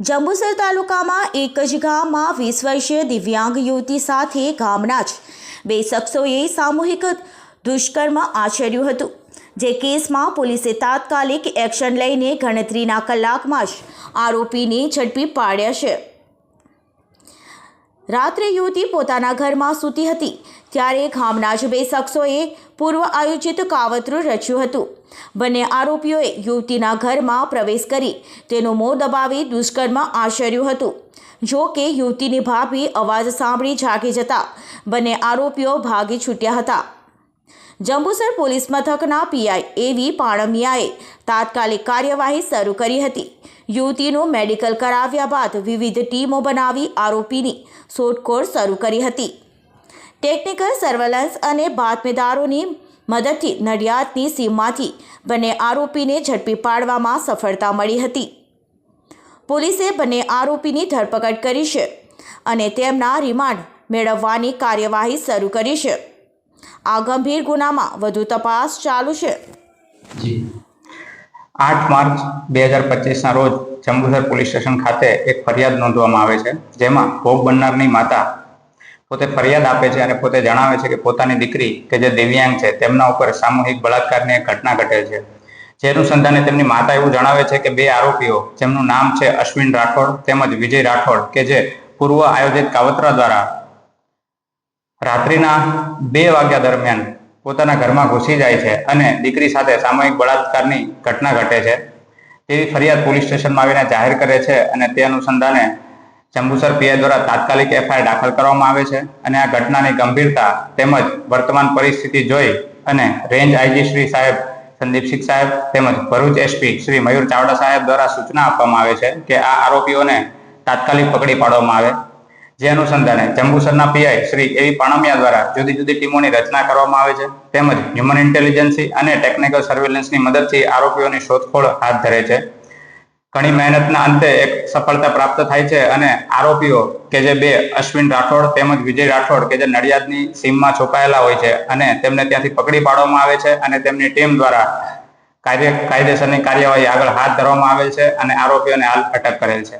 જંબુસર તાલુકામાં એક જ ગામમાં વીસ વર્ષીય દિવ્યાંગ યુવતી સાથે ગામના જ બે શખ્સોએ સામૂહિક દુષ્કર્મ આચર્યું હતું. જે કેસમાં પોલીસે તાત્કાલિક એક્શન લઈને ગણતરીના કલાકમાં જ આરોપીને ઝડપી પાડ્યા છે. રાત્રે યુવતી પોતાના ઘરમાં સૂતી હતી. ત્યારે ખામના જ બે શખ્સોએ પૂર્વ આયોજિત કાવતરું રચ્યું હતું. બંને આરોપીઓએ યુવતીના ઘરમાં પ્રવેશ કરી તેનું મોં દબાવી દુષ્કર્મ આચર્યું હતું. જો કે યુવતીની ભાભી અવાજ સાંભળી જાગી જતા બંને આરોપીઓ ભાગી છૂટ્યા હતા. જંબુસર પોલીસ મથકના પીઆઈ એવી પાણમિયાએ તાત્કાલિક કાર્યવાહી શરૂ કરી હતી. યુવતીનું મેડિકલ કરાવ્યા બાદ વિવિધ ટીમો બનાવી આરોપીની શોધખોળ શરૂ કરી હતી. ટેકનિકલ સર્વેલન્સ અને બાતમીદારોની મદદથી નડિયાદની સીમમાંથી બંને આરોપીને ઝડપી પાડવામાં સફળતા મળી હતી. પોલીસે બંને આરોપીની ધરપકડ કરી છે અને તેમના રિમાન્ડ મેળવવાની કાર્યવાહી શરૂ કરી છે. આ ગંભીર ગુનામાં વધુ તપાસ ચાલુ છે. આઠ માર્ચ બે હજાર પચીસના રોજ જંબુસર પોલીસ સ્ટેશન ખાતે એક ફરિયાદ નોંધવામાં આવે છે, જેમાં ભોગ બનનારની માતા પોતે ફરિયાદ આપે છે અને પોતે જણાવે છે કે પોતાની દીકરી કે જે દિવ્યાંગ છે, તેમના ઉપર સામૂહિક બળાત્કારની ઘટના ઘટે છે. જે અનુસંધાને તેમની માતા એવું જણાવે છે કે બે આરોપીઓ, જેમનું નામ છે અશ્વિન રાઠોડ તેમજ વિજય રાઠોડ, કે જે પૂર્વ આયોજિત કાવતરા દ્વારા રાત્રિના બે વાગ્યા દરમિયાન પોતાના ઘરમાં ઘૂસી જાય છે અને દીકરી સાથે સામૂહિક બળાત્કારની ઘટના ઘટે છે. તેવી ફરિયાદ પોલીસ સ્ટેશનમાં આવીને જાહેર કરે છે અને તે અનુસંધાને જંબુસર પીઆઈ દ્વારા તાત્કાલિક એફઆઈઆર દાખલ કરવામાં આવે છે અને આ ઘટનાની ગંભીરતા તેમજ વર્તમાન પરિસ્થિતિ જોઈ અને રેન્જ આઈજી શ્રી સાહેબ સંદીપસિંહ સાહેબ તેમજ ભરૂચ એસપી શ્રી મયુર ચાવડા સાહેબ દ્વારા સૂચના આપવામાં આવે છે કે આ આરોપીઓને તાત્કાલિક પકડી પાડવામાં આવે. જે અનુસંધાને જંબુસરના પીઆઈ શ્રી એવી પાણમિયા દ્વારા જુદી જુદી ટીમોની રચના કરવામાં આવે છે તેમજ હ્યુમન ઇન્ટેલિજન્સી અને ટેકનિકલ સર્વેલન્સની મદદથી આરોપીઓની શોધખોળ હાથ ધરે છે. ઘણી મહેનતના અંતે એક સફળતા પ્રાપ્ત થાય છે અને આરોપીઓ કે જે બે અશ્વિન રાઠોડ તેમજ વિજય રાઠોડ કે જે નડિયાદની સીમમાં છુપાયેલા હોય છે અને તેમને ત્યાંથી પકડી પાડવામાં આવે છે અને તેમની ટીમ દ્વારા કાર્ય કાયદેસરની કાર્યવાહી આગળ હાથ ધરવામાં આવે છે અને આરોપીઓને હાલ અટક કરેલ છે.